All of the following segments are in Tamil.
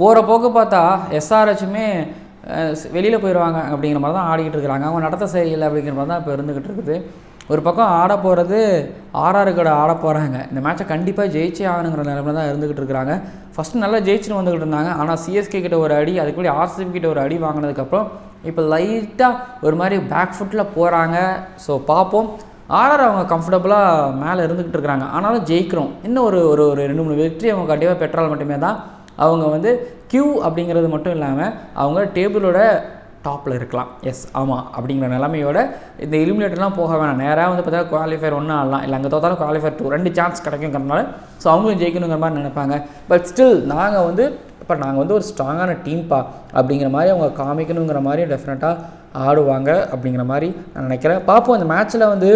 போகிற போக்கு பார்த்தா எஸ்ஆர்ஹெச்சுமே வெளியில் போயிடுவாங்க அப்படிங்கிற மாதிரி தான் ஆடிக்கிட்டு இருக்கிறாங்க. அவங்க நடத்த சரியில்லை அப்படிங்கிற மாதிரி தான் இப்போ இருந்துக்கிட்டு இருக்குது. ஒரு பக்கம் ஆட போகிறது ஆர்ஆர் கூட ஆட போகிறாங்க இந்த மேட்ச்சை கண்டிப்பாக ஜெயிச்சே ஆகணுங்கிற நிலமையில தான் இருந்துக்கிட்டு இருக்கிறாங்க. ஃபஸ்ட்டு நல்லா ஜெயிச்சுட்டு வந்துக்கிட்டு இருந்தாங்க. ஆனால் சிஎஸ்கே கிட்ட ஒரு அடி அதுக்கு ஆர்சிபி கிட்ட ஒரு அடி வாங்கினதுக்கப்புறம் இப்போ லைட்டாக ஒரு மாதிரி பேக் ஃபுட்டில் போகிறாங்க ஸோ பார்ப்போம். ஆர்ஆர் அவங்க கம்ஃபர்டபுளாக மேலே இருந்துக்கிட்டு இருக்கிறாங்க. ஆனாலும் ஜெயிக்கிறோம். இன்னும் ஒரு ஒரு ஒரு ரெண்டு மூணு வெற்றி அவங்க கண்டிப்பாக பெற்றால் மட்டுமே தான் அவங்க வந்து கியூ அப்படிங்கிறது மட்டும் இல்லாமல் அவங்க டேபிளோட டாப்பில் இருக்கலாம். எஸ் ஆமாம் அப்படிங்கிற நிலமையோட இந்த எலிமினேட்டர்லாம் போக வேணாம். நேராக வந்து பார்த்தா குவாலிஃபயர் ஒன்றும் ஆடலாம். இல்லை அங்கே தோத்தாலும் குவாலிஃபயர் டூ ரெண்டு சான்ஸ் கிடைக்குங்கிறனால ஸோ அவங்களும் ஜெயிக்கணுங்கிற மாதிரி நினைப்பாங்க. பட் ஸ்டில் நாங்கள் வந்து இப்போ நாங்கள் வந்து ஒரு ஸ்ட்ராங்கான டீம்ப்பா அப்படிங்கிற மாதிரி அவங்க காமிக்கணுங்கிற மாதிரி டெஃபினட்டாக ஆடுவாங்க அப்படிங்கிற மாதிரி நான் நினைக்கிறேன். பார்ப்போம் இந்த மேட்ச்சில் வந்து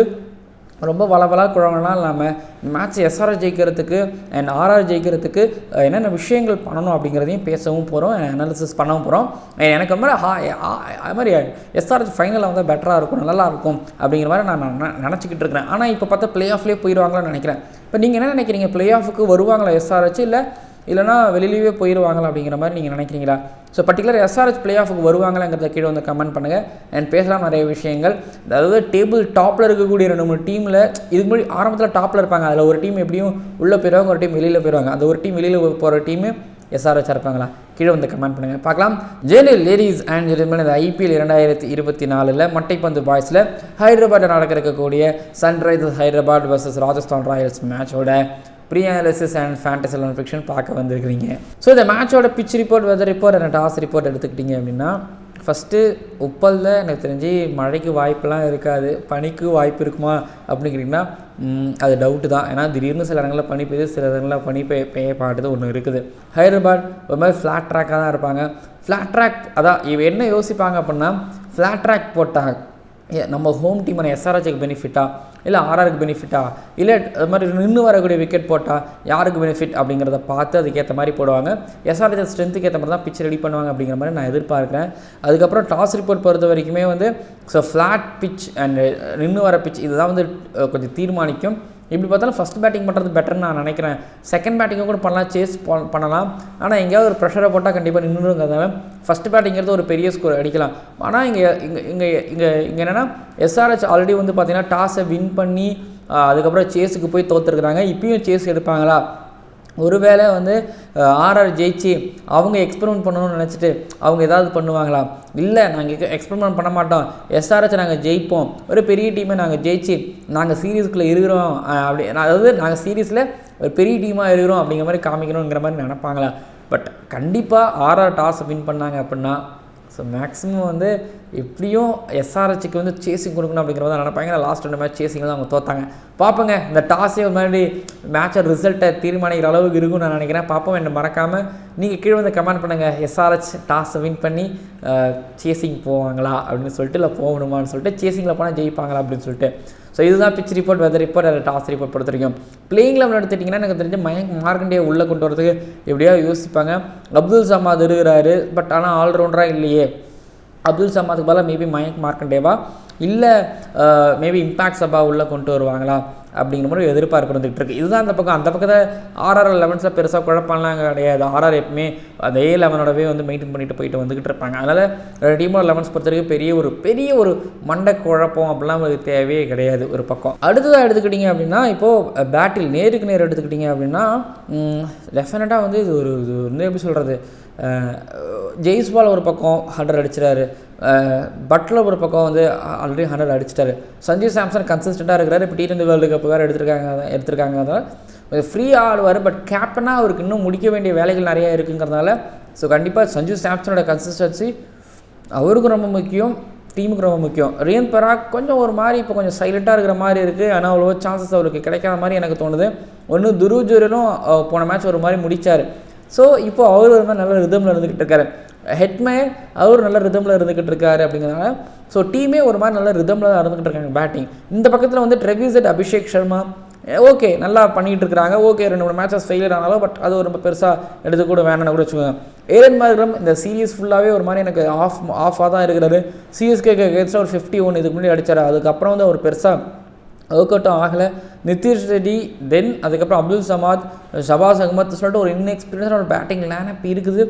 ரொம்ப வளவலா குழம்பெல்லாம் இல்லாமல் மேட்ச் எஸ்ஆர்ஆர் ஜெயிக்கிறதுக்கு அண்ட் ஆர்ஆர் ஜெயிக்கிறதுக்கு என்னென்ன விஷயங்கள் பண்ணணும் அப்படிங்கிறதையும் பேசவும் போகிறோம் அனாலிசிஸ் பண்ணவும் போகிறோம் எனக்கு ரொம்ப ஹா ஆ- அது மாதிரி எஸ்ஆர்எச் ஃபைனலில் வந்து பெட்டராக இருக்கும் நல்லா இருக்கும் அப்படிங்கிற மாதிரி நான் நினச்சிக்கிட்டு இருக்கிறேன். ஆனால் இப்போ பார்த்தா ப்ளே ஆஃப்லேயே போயிடுவாங்களான்னு நினைக்கிறேன். இப்போ நீங்கள் என்ன நினைக்கிறீங்க? ப்ளே ஆஃபுக்கு வருவாங்களா எஸ்ஆர்ஹெச் இல்லை இல்லைனா வெளியிலேயே போயிடுவாங்களா அப்படிங்கிற மாதிரி நீங்கள் நினைக்கிறீங்களா? ஸோ பர்டிகுலர் எஸ்ஆர்ஹெச் பிளே ஆஃபுக்கு வருவாங்களாங்கிறத கீழே வந்து கமெண்ட் பண்ணுங்கள் அண்ட் பேசலாம் நிறைய விஷயங்கள். அதாவது டேபிள் டாப்பில் இருக்கக்கூடிய ரெண்டு மூணு டீமில் இதுக்கு முன்னாடி ஆரம்பத்தில் டாப்பில் இருப்பாங்க. அதில் ஒரு டீம் எப்படியும் உள்ளே போயிடுவாங்க ஒரு டீம் வெளியில் போயிடுவாங்க அந்த ஒரு டீம் வெளியில் போகிற டீமு எஸ்ஆர்ஹெச் இருப்பாங்களா? கீழே வந்து கமெண்ட் பண்ணுங்கள் பார்க்கலாம். ஜேலி லேடிஸ் அண்ட் ஜென்டில்மேன் இந்த ஐபிஎல் இரண்டாயிரத்தி இருபத்தி நாலில் மட்டைப்பந்து பாய்ஸில் ஹைதராபாத்தில் நடக்க இருக்கக்கூடிய Sunrisers Hyderabad versus Rajasthan Royals மேட்சோட pre and fantasy eleven prediction பார்க்க வந்திருக்கிறீங்க. ஸோ இந்த மேட்சோட pitch report weather report and toss report எடுத்துக்கிட்டிங்க அப்படின்னா ஃபஸ்ட்டு உப்பலில் எனக்கு தெரிஞ்சு மழைக்கு வாய்ப்பெல்லாம் இருக்காது. பனிக்கு வாய்ப்பு இருக்குமா அப்படின்னு கேட்டிங்கன்னா அது டவுட்டு தான். ஏன்னா திடீர்னு சில இடங்களில் பனி பெய்யுது சில இடங்களில் பனி பெய்ய பெய்ய பாட்டுது ஒன்று இருக்குது. ஹைதராபாத் ஒரு மாதிரி ஃப்ளாட் ட்ராக்காக தான் இருப்பாங்க. ஃப்ளாட் ட்ராக் அதான் இவ என்ன யோசிப்பாங்க அப்படின்னா ஃப்ளாட் ட்ராக் போட்டாங்க ஏ, நம்ம ஹோம் டீமான எஸ்ஆர்ஹெச்சுக்கு பெனிஃபிட்டாக இல்லை ஆர்ஆருக்கு பெனிஃபிட்டா இல்லை அது மாதிரி நின்று வரக்கூடிய விக்கெட் போட்டால் யாருக்கு பெனிஃபிட் அப்படிங்கிறத பார்த்து அதுக்கேற்ற மாதிரி போடுவாங்க. எஸ்ஆர்ஹெச் ஸ்ட்ரென்த்துக்கு ஏற்ற மாதிரி தான் பிச் ரெடி பண்ணுவாங்க அப்படிங்கிற மாதிரி நான் எதிர்பார்க்குறேன். அதுக்கப்புறம் டாஸ் ரிப்போர்ட் பொறுத்த வரைக்குமே வந்து ஸோ ஃப்ளாட் பிச் அண்ட் நின்று வர பிச் இதுதான் வந்து கொஞ்சம் தீர்மானிக்கும். இப்படி பார்த்தாலும் ஃபஸ்ட் பேட்டிங் பண்ணுறது பெட்டர்னு நான் நினைக்கிறேன். செகண்ட் பேட்டிங்கும் கூட பண்ணலாம் சேஸ் பண்ணலாம். ஆனால் எங்கேயாவது ஒரு ப்ரெஷரை போட்டால் கண்டிப்பாக நின்றுங்கிறதால ஃபஸ்ட் பேட்டிங்கிறது ஒரு பெரிய ஸ்கோர் அடிக்கலாம். ஆனால் இங்கே இங்கே இங்கே இங்கே இங்கே என்னென்னா எஸ்ஆர்ஹெச் ஆல்ரெடி வந்து பார்த்தீங்கன்னா டாஸை வின் பண்ணி அதுக்கப்புறம் சேஸுக்கு போய் தோற்றுருக்குறாங்க இப்பயும் சேஸ் எடுப்பாங்களா? ஒருவேளை வந்து ஆர்ஆர் ஜெயிச்சு அவங்க எக்ஸ்பெரிமெண்ட் பண்ணணும்னு நினச்சிட்டு அவங்க ஏதாவது பண்ணுவாங்களா? இல்லை நாங்கள் எக்ஸ்பெரிமெண்ட் பண்ண மாட்டோம். எஸ்ஆர்ஹெச் நாங்கள் ஜெயிப்போம். ஒரு பெரிய டீமை நாங்கள் ஜெயிச்சு நாங்கள் சீரீஸ்க்குள்ளே இருக்கிறோம். அப்படி அதாவது நாங்கள் சீரீஸில் ஒரு பெரிய டீமாக இருக்கிறோம் அப்படிங்கிற மாதிரி காமிக்கணுங்கிற மாதிரி நினப்பாங்களா? பட் கண்டிப்பாக ஆர்ஆர் டாஸ் வின் பண்ணாங்க அப்படின்னா ஸோ மேக்ஸிமம் வந்து எப்படியும் எஸ்ஆர்ஹெச்சுக்கு வந்து சேசிங் கொடுக்கணும் அப்படிங்கிறத நினைப்பாங்க லாஸ்ட் ரெண்டு மேட்ச் சேசிங் தான் அவங்க தோத்தாங்க. பார்ப்போங்க இந்த டாஸே ஒரு மாதிரி மேட்சை ரிசல்ட்டை தீர்மானிக்கிற அளவுக்கு இருக்கும்னு நான் நினைக்கிறேன். பார்ப்போம் என்ன மறக்காமல் நீங்கள் கீழே வந்து கமெண்ட் பண்ணுங்கள் எஸ்ஆர்ஹெச் டாஸை வின் பண்ணி சேசிங் போவாங்களா அப்படின்னு சொல்லிட்டு இல்லை போகணுமான்னு சொல்லிட்டு சேசிங்கில் போனால் ஜெயிப்பாங்களா அப்படின்னு சொல்லிட்டு. ஸோ இதுதான் பிச் ரிப்போர்ட் வெதர் ரிப்போர்ட் அதில் டாஸ் ரிப்போர்ட் பொறுத்த வரைக்கும் பிளேயிங் லெவல் எடுத்துட்டிங்கன்னா எனக்கு தெரிஞ்ச மயங்க் மார்க்கண்டே உள்ளே கொண்டு வரதுக்கு எப்படியோ யோசிப்பாங்க. அப்துல் சமாத் இருக்கிறாரு பட் ஆனால் ஆல்ரவுண்டராக இல்லையே. அப்துல் சமாதுக்கு பதிலாக மேபி மயங்க் மார்க்கண்டேவா? இல்லை மேபி இம்பாக்ட் சபா உள்ளே கொண்டு வருவாங்களா? அப்படிங்கிற மாதிரி ஒரு எதிர்பார்ப்பு இருந்துகிட்டு இருக்கு. இதுதான் அந்த பக்கம். அந்த பக்கத்தை ஆர்ஆர் லெவன்ஸில் பெருசாக குழப்பம்லாம் கிடையாது. ஆர்ஆர் எப்பவுமே அதே லெவனோடவே வந்து மெயின்டைன் பண்ணிட்டு போயிட்டு வந்துக்கிட்டு இருப்பாங்க. அதனால் ரெண்டு டீமோட லெவன்ஸ் பொறுத்த வரைக்கும் பெரிய ஒரு பெரிய ஒரு மண்டை குழப்பம் அப்படிலாம் ஒரு தேவையே கிடையாது ஒரு பக்கம். அடுத்ததாக எடுத்துக்கிட்டிங்க அப்படின்னா இப்போது பேட்டில் நேருக்கு நேர் எடுத்துக்கிட்டிங்க அப்படின்னா டெஃபினட்டாக வந்து இது ஒரு இது வந்து எப்படி சொல்கிறது ஜெய்ஸ்வால் ஒரு பக்கம் ஹண்ட்ரட் அடிச்சிட்டாரு. பட்லர் ஒரு பக்கம் வந்து ஆல்ரெடி ஹண்ட்ரட் அடிச்சிட்டாரு. சஞ்சீவ் சாம்சன் கன்சிஸ்டண்ட்டாக இருக்கிறாரு. இப்போ டி டுவெண்ட்டி வேர்ல்டு கப் வேறு எடுத்திருக்காங்க எடுத்திருக்காங்க அதனால். ஃப்ரீ ஆடுவார் பட் கேப்டனாக அவருக்கு இன்னும் முடிக்க வேண்டிய வேலைகள் நிறையா இருக்குங்கிறதுனால ஸோ கண்டிப்பாக சஞ்சீவ் சாம்சனோட கன்சிஸ்டன்சி அவருக்கும் ரொம்ப முக்கியம் டீமுக்கு ரொம்ப முக்கியம். ரியன் பராக் கொஞ்சம் ஒரு மாதிரி இப்போ கொஞ்சம் சைலண்ட்டாக இருக்கிற மாதிரி இருக்குது ஆனால் அவ்வளோ சான்சஸ் அவருக்கு கிடைக்காத மாதிரி எனக்கு தோணுது. ஒன்று துருஜூரலும் போன மேட்ச் ஒரு மாதிரி முடித்தார் ஸோ இப்போ அவர் ஒரு மாதிரி நல்ல ரிதமில் இருந்துக்கிட்டு இருக்காரு. ஹெட்மே அவர் நல்ல ரிதமில் இருந்துக்கிட்டு இருக்காரு அப்படிங்கிறதுனால ஸோ டீமே ஒரு மாதிரி நல்ல ரிதமில் தான் இருந்துக்கிட்டு இருக்காங்க பேட்டிங் இந்த பக்கத்தில் வந்து ட்ரெவிசட் அபிஷேக் சர்மா ஓகே நல்லா பண்ணிகிட்டு இருக்கிறாங்க. ஓகே ரெண்டு மூணு மேட்சஸ் ஃபெயிலியர் ஆனாலும் பட் அது ரொம்ப பெருசாக எடுத்து கூட வேணும்னு கூட வச்சுக்கோங்க. ஏரன் மார்க்ரம் இந்த சீரீஸ் ஃபுல்லாகவே ஒரு மாதிரி எனக்கு ஆஃப் ஆஃபாக தான் இருக்கிறாரு சிஎஸ்கே கேட்ஸாக ஒரு ஃபிஃப்டி ஒன் இதுக்கு முன்னாடி அடித்தார் அதுக்கப்புறம் வந்து அவர் பெருசாக ஒர்க் அவுட்டும் ஆகலை. நிதிஷ் ரெட்டி தென் அதுக்கப்புறம் அப்துல் சமாத் ஷபாஸ் அகமத் சொல்லிட்டு ஒரு இன்எக்ஸ்பீரியன்ஸான ஒரு பேட்டிங் லேனப் இருக்குது.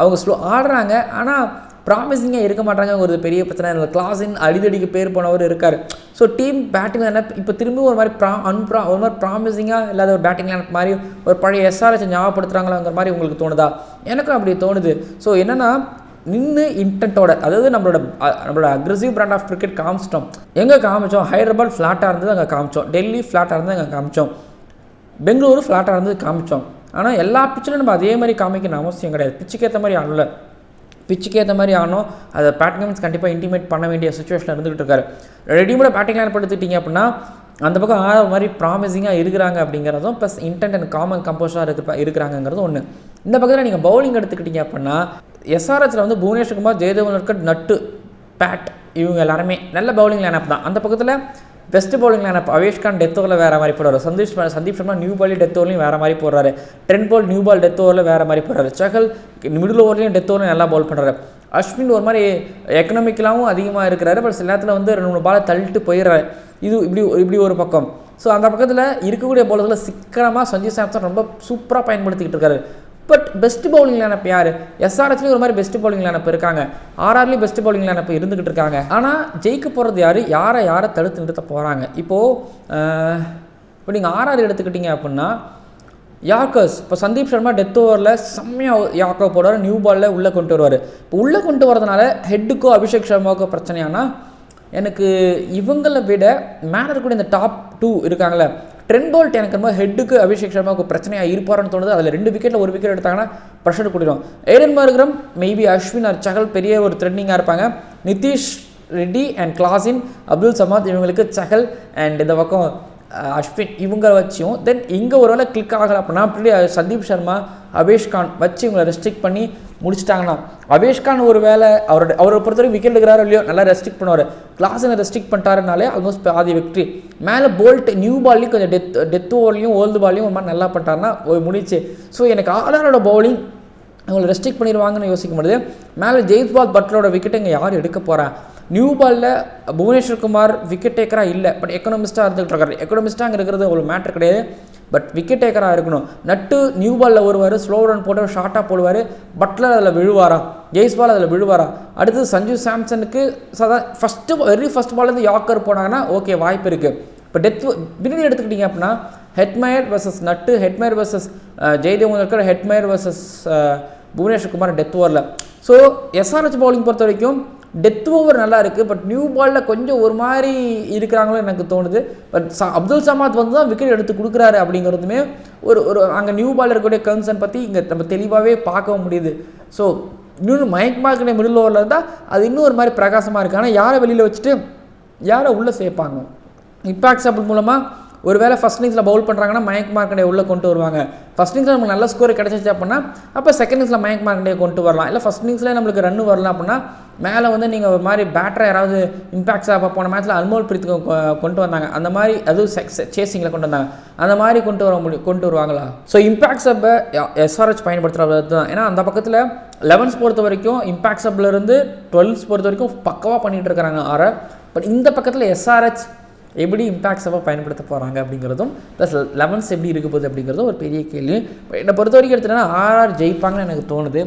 அவங்க ஸ்லோ ஆடுறாங்க. ஆனால் ப்ராமிசிங்காக இருக்க மாட்டாங்க ஒரு பெரிய பிரச்சனை. இல்லை கிளாஸின் அடிதடிக்கு பேர் போனவர் இருக்கார். ஸோ டீம் பேட்டிங் லேனப் இப்போ திரும்பி ஒரு மாதிரி ப்ரா அன்ப்ரா ஒரு மாதிரி ப்ராமிசிங்காக இல்லாத ஒரு பேட்டிங் லேனப் மாதிரி ஒரு பழைய எஸ்ஆர்எஸ் ஞாபகப்படுத்துகிறாங்களாங்கிற மாதிரி உங்களுக்கு தோணுதா? எனக்கும் அப்படி தோணுது. ஸோ என்னென்னா நின்று இன்டென்ட்டோட அதாவது நம்மளோட நம்மளோட அக்ரெசிவ் பிராண்ட் ஆஃப் கிரிக்கெட் காமிச்சிட்டோம். எங்கே காமிச்சோம்? ஹைதராபாத் ஃப்ளாட்டாக இருந்தது அங்கே காமிச்சோம். டெல்லி ஃப்ளாட்டாக இருந்தது அங்கே காமிச்சோம். பெங்களூரு ஃப்ளாட்டாக இருந்தது காமிச்சோம். ஆனால் எல்லா பிச்சிலும் நம்ம அதே மாதிரி காமிக்கணும் அவசியம் கிடையாது. பிச்சுக்கு ஏற்ற மாதிரி ஆடல. பிச்சுக்கு ஏற்ற மாதிரி ஆனோம் அதை பேட்டிங்ஸ் கண்டிப்பாக இன்டிமேட் பண்ண வேண்டிய சுச்சுவேஷன் இருந்துகிட்டு இருக்காரு. ரெடிமேட் பேட்டிங் லைன் படுத்துட்டீங்க அப்படின்னா அந்த பக்கம் ஆற மாதிரி ப்ராமிசிங்காக இருக்கிறாங்க அப்படிங்கிறதும் ப்ளஸ் இன்டென்ட் அண்ட் காமன் கம்போஸாக இருக்க இருக்கிறாங்கிறதும் ஒன்று இந்த பக்கத்தில் நீங்கள் பவுலிங் எடுத்துக்கிட்டீங்க அப்படின்னா எஸ்ஆர்எச்சில் வந்து புவனேஷ்குமார் ஜெயதேவன் இருக்கட் நட்டு பேட் இவங்க எல்லாருமே நல்ல பவுலிங் லைனப் தான். அந்த பக்கத்தில் best bowling lineup Avesh Khan death ஓவரில் வேறு மாதிரி போடுறாரு. சந்தீப் சர்மா- சந்தீப் சர்மா நியூ பாலி டெத் ஓவர்லையும் வேறு மாதிரி போடுறாரு. Trent ball new ball death ஓவரில் வேறு மாதிரி போடுறாரு. சகல் மிடில் ஓவர்லையும் டெத் ஓவர்லையும் நல்லா பவுல் பண்ணுறாரு அஸ்வின் ஒரு மாதிரி எக்கனாமிக்கலாகவும் அதிகமாக இருக்கிறாரு. பட் சில நேரத்தில் வந்து ரெண்டு மூணு பாலை தள்ளிட்டு போயிடுறாரு. இது இப்படி இப்படி ஒரு பக்கம். ஸோ அந்த பக்கத்தில் இருக்கக்கூடிய பவுலர்களை சிக்கனமாக சஞ்சு சாம்சன் ரொம்ப சூப்பராக பயன்படுத்திக்கிட்டு இருக்காரு. பட் பெஸ்ட் பவுலிங் லைனப் யார்? எஸ்ஆர்எஸ்லேயும் ஒரு மாதிரி பெஸ்ட் பவுலிங் லைனப் இருக்காங்க. ஆர்ஆர்லேயும் பெஸ்ட் பவுலிங் லைனப் இருந்துகிட்டு இருக்காங்க. ஆனால் ஜெயிக்க போகிறது யார்? யாரை யாரை தடுத்து நிறுத்த போகிறாங்க இப்போது இப்போ நீங்கள் ஆர்ஆர் எடுத்துக்கிட்டீங்க அப்படின்னா யாக்கர்ஸ் இப்போ சந்தீப் சர்மா டெத் ஓவரில் செம்மையாக யாக்கர் போடுவார் நியூ பாலில் உள்ளே கொண்டு வருவார். இப்போ உள்ளே கொண்டு வரதுனால ஹெட்டுக்கோ அபிஷேக் சர்மாவுக்கோ பிரச்சனையானா எனக்கு இவங்களை விட மேலே இருக்கக்கூடிய இந்த டாப் டூ இருக்காங்களே ட்ரெண்ட் போல்ட் எனக்கு ரொம்ப ஹெட்டுக்கு அபிஷேக் சர்மாவுக்கு பிரச்சனையாக இருப்பாருன்னு தோணுது. அதில் ரெண்டு விக்கெட்டில் ஒரு விக்கெட் எடுத்தாங்கன்னா pressure கூட்டிடும் Aiden Markram maybe Ashwin or Chahal பெரிய ஒரு த்ரெட்னிங்காக இருப்பாங்க. நிதிஷ் ரெட்டி அண்ட் கிளாசின் அப்துல் சமாத் இவங்களுக்கு சகல் அண்ட் இந்த பக்கம் அஸ்வின் இவங்க வச்சும் தென் இங்கே ஒரு வேளை கிளிக் ஆகலை அப்படின்னா அப்படி சந்தீப் சர்மா அபேஷ்கான் வச்சு இவங்களை ரெஸ்ட்ரிக்ட் பண்ணி முடிச்சிட்டாங்கன்னா அபேஷ்கான் ஒரு வேளை அவரோட அவரை பொறுத்தவரைக்கும் விக்கெட் எடுக்கிறாரோ இல்லையோ நல்லா ரெஸ்ட்ரிக்ட் பண்ணுவார். கிளாஸில் ரெஸ்ட்ரிக்ட் பண்ணிட்டாருனாலே ஆல்மோஸ்ட் பாதி வெற்றி மேலே போல்ட் நியூ பால்லையும் கொஞ்சம் டெத் டெத் ஓவர்லையும் ஓல்டு பால்லையும் ஒரு மாதிரி நல்லா பண்ணிட்டாருன்னா ஒரு முடிச்சு ஸோ எனக்கு ஆதாரோட பவுலிங் அவங்களை ரெஸ்ட்ரிக்ட் பண்ணிடுவாங்கன்னு யோசிக்க முடியுது மேலே ஜெய்ஸ்பால் பட்லரோட விக்கெட்டை இங்கே யார் எடுக்க போகிறா நியூ பாலில் புவனேஸ்வர் குமார் விக்கெட் டேக்கராக இல்லை பட் எக்கனாமிஸ்ட்டாக இருந்துகிட்டு இருக்காரு. எக்கனாமிஸ்ட்டாக இருக்கிறது ஒரு மேட்ரு கிடையாது. பட் விக்கெட் டேக்கராக இருக்கணும். நட்டு நியூ பாலில் வருவார் ஸ்லோ ரன் போட்டு ஷார்ட்டாக போடுவார் பட்லர் அதில் விழுவாரா? ஜெய்ஸ்பால் அதில் விழுவாரா? அடுத்து சஞ்சு சாம்சனுக்கு சதா ஃபஸ்ட்டு வெரி ஃபஸ்ட் பால்லேருந்து யாக்கர் போனாங்கன்னா ஓகே வாய்ப்பு இருக்குது இப்போ டெத் பின்னாடி எடுத்துக்கிட்டிங்க அப்படின்னா Hetmyer versus Nattu Hetmyer versus Jaydev இருக்கிற Hetmyer versus Bhuvneshwar Kumar death ஓவரில் ஸோ எஸ்ஆர்ஹெச் பவுலிங் பொறுத்த வரைக்கும் டெத் ஓவர் நல்லா இருக்குது பட் நியூ பாலில் கொஞ்சம் ஒரு மாதிரி இருக்கிறாங்களோ எனக்கு தோணுது. பட் சா அப்துல் சமாத் வந்து தான் விக்கெட் எடுத்து கொடுக்குறாரு அப்படிங்கிறதுமே ஒரு ஒரு அங்கே நியூ பாலில் இருக்கக்கூடிய கன்சர்ன் பற்றி இங்கே நம்ம தெளிவாகவே பார்க்க முடியுது. ஸோ இன்னொன்று மயக் மார்க்கெட் மிடில் ஓவரில் இருந்தால் அது இன்னும் ஒரு மாதிரி பிரகாசமாக இருக்குது ஆனால் யாரை வெளியில் வச்சுட்டு யாரை உள்ளே சேர்ப்பாங்க? இம்பாக்ட் சாப்பிள் மூலமாக ஒருவேளை ஃபஸ்ட் இன்னிங்ஸில் பவுல் பண்ணுறாங்கன்னா மயக் மார்க்கண்டே உள்ளே கொண்டு வருவாங்க. ஃபஸ்ட் இன்னிங்ஸில் நமக்கு நல்ல ஸ்கோர் கிடச்சிச்சு அப்படின்னா அப்போ செகண்ட் இன்னிங்ஸில் மயங்க் மார்க்கண்டே கொண்டு வரலாம். இல்லை ஃபஸ்ட் இன்னிங்ஸில் நம்மளுக்கு ரன் வரலாம் அப்படின்னா மேலே வந்து நீங்கள் ஒரு மாதிரி பேட்டரை யாராவது இம்பாக்ட்ஸாக போன மேட்ச்சில் அல்மோல் பிரீத்துக்கு கொண்டு வந்தாங்க. அந்த மாதிரி அதுவும் சேசிங்கில் கொண்டு வந்தாங்க. அந்த மாதிரி கொண்டு வர முடியும் கொண்டு வருவாங்களா? ஸோ இம்பாக்ட் சப்பை எஸ்ஆர்ஹெச் பயன்படுத்துகிறது தான். ஏன்னா அந்த பக்கத்தில் லெவன்ஸ் பொறுத்த வரைக்கும் இம்பாக்ட் சப்பில் டுவெல்த்ஸ் பொறுத்த வரைக்கும் பக்கவாக பண்ணிகிட்டு இருக்கிறாங்க ஆர பட் இந்த பக்கத்தில் எஸ்ஆர்ஹெச் எப்படி இம்பாக்ட்ஸாக பயன்படுத்த போகிறாங்க அப்படிங்கிறதும் ப்ளஸ் லெவன்ஸ் எப்படி இருக்க போகுது அப்படிங்கிறதும் ஒரு பெரிய கேள்வி. என்னை பொறுத்த வரைக்கும் எடுத்துட்டேன்னா ஆர்ஆர் ஜெயிப்பாங்கன்னு எனக்கு தோணுது.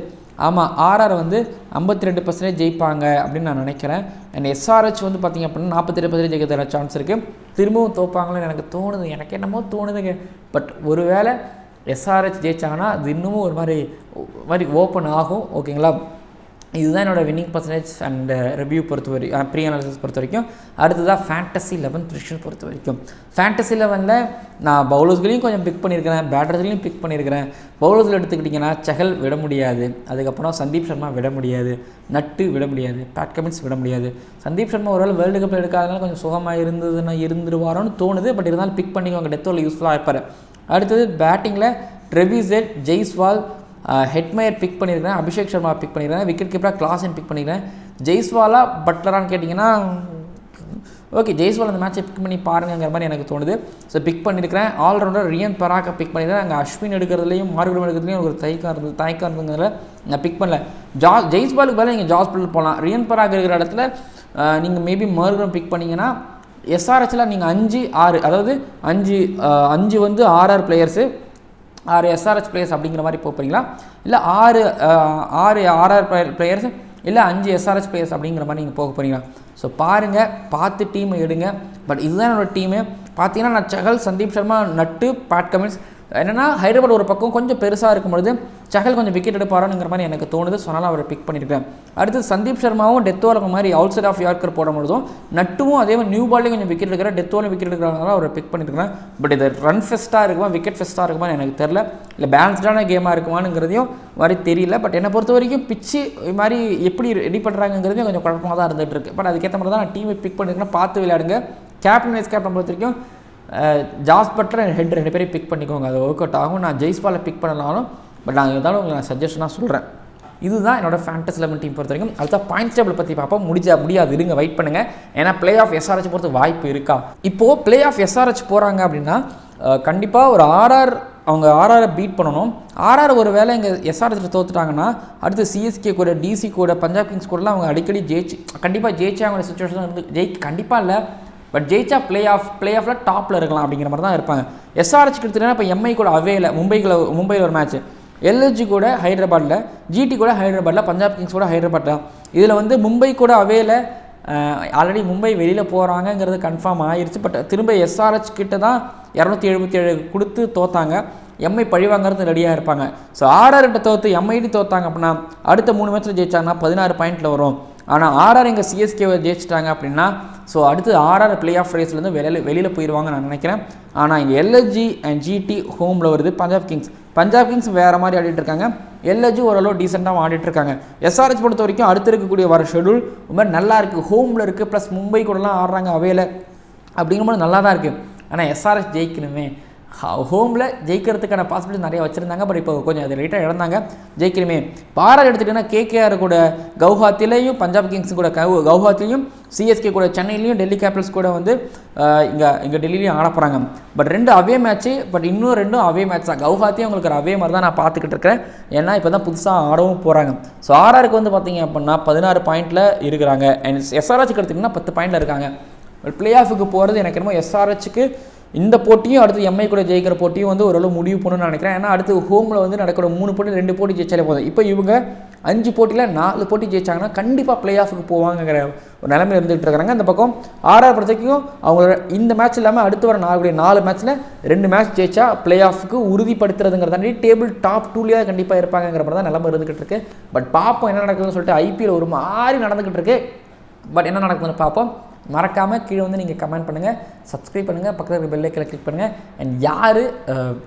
ஆமாம் ஆர்ஆர் வந்து ஐம்பத்தி ரெண்டு பர்சன்டேஜ் ஜெயிப்பாங்க அப்படின்னு நான் நினைக்கிறேன். அண்ட் எஸ்ஆர்ஹெச் வந்து பார்த்திங்க அப்படின்னா நாற்பத்தி ரெண்டு பர்சன்டேஜ் ஜெயிக்க சான்ஸ் இருக்குது திரும்பவும் தோப்பாங்கன்னு எனக்கு தோணுது. எனக்கு என்னமோ தோணுதுங்க. பட் ஒரு வேளை எஸ்ஆர்ஹெச் ஜெயிச்சாங்கன்னா அது இன்னமும் ஒரு மாதிரி ஒரு மாதிரி ஓப்பன் ஆகும். ஓகேங்களா இதுதான் என்னோட வின்னிங் பர்சன்டேஜ் அண்ட் ரிவ்யூ பொறுத்த வரைக்கும் ப்ரீ அனாலிசிஸ் பொறுத்த வரைக்கும். அடுத்ததாக ஃபேண்டசி லெவன் ப்ரிஷன் பொறுத்த வரைக்கும். ஃபேண்டசி லெவனில் நான் பவுலர்ஸ்களையும் கொஞ்சம் பிக் பண்ணியிருக்கிறேன் பேட்டர்ஸ்களையும் பிக் பண்ணியிருக்கிறேன் பவுலர்ஸில் எடுத்துக்கிட்டிங்கன்னா செகல் விட முடியாது. அதுக்கப்புறம் சந்தீப் சர்மா விட முடியாது. நட்டு விட முடியாது. பேட் கமிட்ஸ் விட முடியாது. சந்தீப் சர்மா ஒருவேளை வேர்ல்டு கப் எடுக்காதனால கொஞ்சம் சுகமாக இருந்ததுன்னா இருந்துருவாரோன்னு தோணுது. பட் இருந்தாலும் பிக் பண்ணிக்கோங்க. டெத் யூஸ்ஃபுல்லாக இருப்பார். அடுத்தது பேட்டிங்கில் ட்ரெபிசெட் ஜெய்ஸ்வால் ஹெட்மயர் பிக் பண்ணியிருக்கிறேன் அபிஷேக் சர்மா பிக் பண்ணியிருக்கிறேன் விக்கெட் கீப்பராக கிளாஸன் பிக் பண்ணியிருக்கிறேன் ஜெய்ஸ்வாலா பட்லரான்னு கேட்டிங்கன்னா ஓகே ஜெய்ஸ்வால் அந்த மேட்சை பிக் பண்ணி பாருங்கிற மாதிரி எனக்கு தோணுது. ஸோ பிக் பண்ணியிருக்கிறேன் ஆல்ரவுண்டர் ரியன் பராக்கை பிக் பண்ணியிருக்கேன் அங்கே அஸ்வின் எடுக்கிறதுலையும் மார்க்ரம் எடுக்கிறதுலையும் ஒரு தயக்கம் இருந்தது தயக்கம் இருந்ததுனால நான் பிக் பண்ணல. ஜா ஜெய்ஸ்வாலுக்கு பதிலாக நீங்கள் ஜாஸ்பிட்டல் போகலாம் ரியன் பராக் இருக்கிற இடத்துல நீங்கள் மேபி மார்கடம் பிக் பண்ணிங்கன்னா எஸ்ஆர்ஹெச்சில் நீங்கள் அஞ்சு ஆறு அதாவது அஞ்சு அஞ்சு வந்து ஆர்ஆர் பிளேயர்ஸு ஆறு எஸ்ஆர்ஹெச் பிளேயர்ஸ் அப்படிங்கிற மாதிரி போக போகிறீங்களா இல்லை ஆறு ஆறு ஆர்ஆர் பிளேயர்ஸ் இல்லை அஞ்சு எஸ்ஆர்ஹெச் பிளேயர்ஸ் அப்படிங்கிற மாதிரி நீங்கள் போக போகிறீங்களா ஸோ பாருங்கள் பார்த்து டீமை எடுங்க. பட் இதுதான் என்னோடய டீமு பார்த்தீங்கன்னா நான் சகல் சந்தீப் சர்மா நட்டு பேட் கமின்ஸ் என்னென்னா ஹைதராபாத் ஒரு பக்கம் கொஞ்சம் பெருசாக இருக்கும் பொழுது சஹல் கொஞ்சம் விக்கெட் எடுப்பாரோங்கிற மாதிரி எனக்கு தோணுது. சொன்னாலும் அவரை பிக் பண்ணியிருக்கேன். அடுத்து சந்தீப் சர்மாவும் டெத் ஓவர் மாதிரி அவுட் சைட் ஆஃப் யார்க்கர் போடும்பொழுதும் நட்டுவும் அதே மாதிரி நியூ பால்லையும் கொஞ்சம் விக்கெட் எடுக்கிற டெத் ஓவர் விக்கெட் எடுக்கிறனால அவரை பிக் பண்ணியிருக்கிறேன். பட் இது ரன் ஃபெஸ்ட்டாக இருக்குமா விக்கெட் ஃபெஸ்ட்டாக இருக்குமா எனக்கு தெரில இல்லை பேலன்ஸ்டான கேமாக இருக்குமானுங்கிறதையும் மாதிரி தெரியல. பட் என்னை பொறுத்த வரைக்கும் பிச்சு இது மாதிரி எப்படி ரெடி பண்ணுறாங்கிறதையும் கொஞ்சம் குழப்பமாக தான் இருந்துகிட்டு இருக்கு. பட் அதுக்கேற்ற மாதிரி தான் நான் டீமை பிக் பண்ணியிருக்கேன் பார்த்து விளையாடுங்க. கேப்டன் வைஸ் கேப்டன் பொறுத்த வரைக்கும் ஜாஸ் பட்டர் ஹெட் ரெண்டு பேரையும் பிக் பண்ணிக்கோங்க. அது ஒர்க் அவுட் ஆகும். நான் ஜெய்ஸ்பாலை பிக் பண்ணலாலும் பட் நான் இருந்தாலும் உங்களுக்கு நான் சஜஷனாக சொல்கிறேன் இதுதான் என்னோட ஃபேண்டஸ் லெவன் டீம் பொறுத்த வரைக்கும் அடுத்த பாயிண்ட்ஸ் டேபிள் பற்றி பார்ப்போம். முடிஞ்சா முடியாது இருங்க வெயிட் பண்ணுங்கள் ஏன்னா பிளே ஆஃப் எஸ்ஆர்ஹெச் பொறுத்து வாய்ப்பு இருக்கா? இப்போது பிளே ஆஃப் எஸ்ஆர்ஹெச் போகிறாங்க அப்படின்னா கண்டிப்பாக ஒரு ஆர்ஆர் அவங்க ஆர்ஆரை பீட் பண்ணணும். ஆர்ஆர் ஒரு வேளை இங்கே எஸ்ஆர்ஹெச்சில் தோத்துட்டாங்கன்னா அடுத்து சிஎஸ்கே கூட டிசி கூட பஞ்சாப் கிங்ஸ் கூடலாம் அவங்க அடிக்கடி ஜெயிச்சு கண்டிப்பாக ஜெயிச்சு அவங்க சுச்சுவேஷன் இருந்து ஜெயி கண்டிப்பாக இல்லை. பட் ஜெயிச்சா பிளே ஆஃப் பிளே ஆஃபில் டாப்பில் இருக்கலாம் அப்படிங்கிற மாதிரி தான் இருப்பாங்க எஸ்ஆர்ஹெச் எடுத்துட்டா இப்போ எம்ஐ கூட அவேல மும்பைக்குள்ள மும்பையில் ஒரு மேட்ச் எல்எஸ்ஜி கூட ஹைதராபாத்தில் ஜிடி கூட ஹைதராபாத்தில் பஞ்சாப் கிங்ஸ் கூட ஹைதராபாட்டில் இதில் வந்து மும்பை கூட அவேல ஆல்ரெடி மும்பை வெளியில் போகிறாங்கங்கிறது கன்ஃபார்ம் ஆயிடுச்சு பட் திரும்ப எஸ்ஆர்ஹெச் கிட்ட தான் இரநூத்தி எழுபத்தி ஏழு கொடுத்து தோத்தாங்க. எம்ஐ பழிவாங்கிறது ரெடியாக இருப்பாங்க. ஸோ ஆர்ஆர்கிட்ட தோற்று எம்ஐடி தோத்தாங்க அப்படின்னா அடுத்த மூணு மேட்ச்சில் ஜெயிச்சாங்கன்னா பதினாறு பாயிண்ட்டில் வரும். ஆனால் ஆர்ஆர் எங்கள் சிஎஸ்கேவை ஜெயிச்சிட்டாங்க அப்படின்னா ஸோ அடுத்து ஆர்ஆர் பிளே ஆஃப் ரேஸ்லேருந்து வெளியில் வெளியில் போயிடுவாங்க நான் நினைக்கிறேன். ஆனால் இங்கே எல்எஸ்ஜி அண்ட் ஜிடி ஹோமில் வருது பஞ்சாப் கிங்ஸ் பஞ்சாப் கிங்ஸ் வேறு மாதிரி ஆடிட்டு இருக்காங்க. எல்எஸ்ஜி ஓரளவு டீசெண்டாக ஆடிட்டு இருக்காங்க. எஸ்ஆர்ஹெச் பொறுத்த வரைக்கும் அடுத்து இருக்கக்கூடிய வர ஷெடியூல் ரொம்ப மாதிரி நல்லா இருக்குது ஹோமில் இருக்குது ப்ளஸ் மும்பை கூடலாம் ஆடுறாங்க அவையில். அப்படிங்கும்போது நல்லா தான் இருக்குது ஆனால் எஸ்ஆர்எஸ் ஜெயிக்கணுமே. ஹோமில் ஜெயிக்கிறதுக்கான பாசிபிலிட்டி நிறைய வச்சுருந்தாங்க. பட் இப்போ கொஞ்சம் அது லைட்டாக இழந்தாங்க ஜெயிக்கணுமே. பாரர் எடுத்துக்கிட்டிங்கன்னா கேகேஆர் கூட கவுஹாத்திலையும் பஞ்சாப் கிங்ஸ் கூட கவு கவுஹாத்திலையும் சிஎஸ்கே கூட சென்னையிலையும் டெல்லி கேபிட்டல்ஸ் கூட வந்து இங்கே இங்கே டெல்லிலையும் ஆட போகிறாங்க பட் ரெண்டு அவே மேட்ச்சு பட் இன்னும் ரெண்டும் அவே மேட்ச் தான். கவுஹாத்தியும் உங்களுக்கு ஒரு அவே மாதிரி தான் நான் பார்த்துக்கிட்டு இருக்கிறேன். ஏன்னா இப்போ தான் புதுசாக ஆடவும் போகிறாங்க ஸோ ஆர்ஆருக்கு வந்து பார்த்தீங்க அப்படின்னா பதினாறு பாயிண்டில் இருக்கிறாங்க. அண்ட் எஸ்ஆர்ஹெச்சுக்கு எடுத்திங்கன்னா பத்து பாயிண்டில் இருக்காங்க. பிளே ஆஃபுக்கு போகிறது எனக்கு என்னமோ எஸ்ஆர்ஹெச்சுக்கு இந்த போட்டியும் அடுத்து எம்ஐ கூட ஜெயிக்கிற போட்டியும் வந்து ஓரளவு முடிவு பண்ணணும்னு நினைக்கிறேன். ஏன்னா அடுத்து ஹோமில் வந்து நடக்கிற மூணு போட்டி ரெண்டு போட்டி ஜெயிச்சாலே போதும். இப்போ இவங்க அஞ்சு போட்டியில் நாலு போட்டி ஜெயிச்சாங்கன்னா கண்டிப்பாக பிளே ஆஃபுக்கு போவாங்கங்கிற ஒரு நிலைமையில் இருந்துகிட்டு இருக்கிறாங்க அந்த பக்கம் ஆறாறு பொறுத்தவரைக்கும் அவங்களோட இந்த மேட்ச் இல்லாமல் அடுத்து வர நாலு நாலு மேட்ச்சில் ரெண்டு மேட்ச் ஜெயிச்சா பிளே ஆஃபுக்கு உறுதிப்படுத்துறதுங்கிறதாண்டி டேபிள் டாப் டூலேயே கண்டிப்பாக இருப்பாங்கிற மாதிரி தான் நிலமை இருந்துகிட்டு இருக்கு. பட் பார்ப்போம் என்ன நடக்குதுன்னு சொல்லிட்டு ஐபிஎல் ஒரு மாதிரி நடந்துகிட்டு இருக்கு. பட் என்ன நடக்குதுன்னு பார்ப்போம் மறக்காமல் கீழே வந்து நீங்கள் கமெண்ட் பண்ணுங்கள் சப்ஸ்கிரைப் பண்ணுங்கள் பக்கத்தில் இருக்க பெல்லைக்கில் கிளிக் பண்ணுங்கள் அண்ட் யார்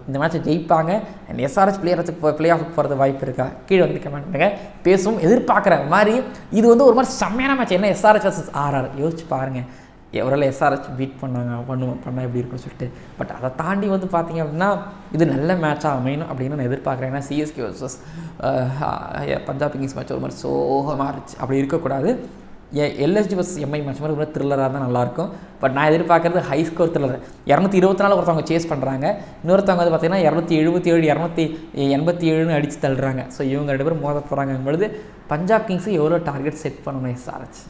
இந்த மேட்ச்சை ஜெயிப்பாங்க அண்ட் எஸ்ஆர்எஸ் பிளேயர்ஸுக்கு பிளே ஆஃப் போகிறது வாய்ப்பு இருக்கா கீழே வந்து கமெண்ட் பண்ணுங்கள் பேசும் எதிர்பார்க்குற மாதிரி இது வந்து ஒரு மாதிரி செம்மையான மேட்ச் என்ன எஸ்ஆர்எஸ் வர்சஸ் ஆர்ஆர் யோசிச்சு பாருங்கள் எவரால் எஸ்ஆர்எச் பீட் பண்ணாங்க பண்ணுவோம் பண்ணால் எப்படி இருக்குன்னு சொல்லிட்டு. பட் அதை தாண்டி வந்து பார்த்தீங்க அப்படின்னா இது நல்ல மேட்சாக அமையணும் அப்படின்னு நான் எதிர்பார்க்குறேன். ஏன்னா CSK versus Punjab Kings match ஒரு மாதிரி சோகமாக இருந்துச்சு. அப்படி இருக்கக்கூடாது. எல்எஸ்டி வர்ஸ் எம்ஐ மேட்ச் மாதிரி ரொம்ப த்ரில்லராக தான் நல்லாயிருக்கும் பட் நான் எதிர்பார்க்குறது ஹை ஸ்கோர் த்ரில்லர் இரநூத்தி இருபத்தி நாலு ஒருத்தவங்க சேஸ் பண்ணுறாங்க இன்னொருத்தவங்க வந்து பார்த்தீங்கன்னா இரநூத்தி எழுபத்தி ஏழு இரநூத்தி எண்பத்தி ஏழுன்னு அடித்து தள்ளுறாங்க. ஸோ இவங்க ரெண்டு பேரும் மோத போகிறாங்க பொழுது பஞ்சாப் கிங்ஸு எவ்வளோ டார்கெட் செட் பண்ணணும் எஸ்ஆர்எச்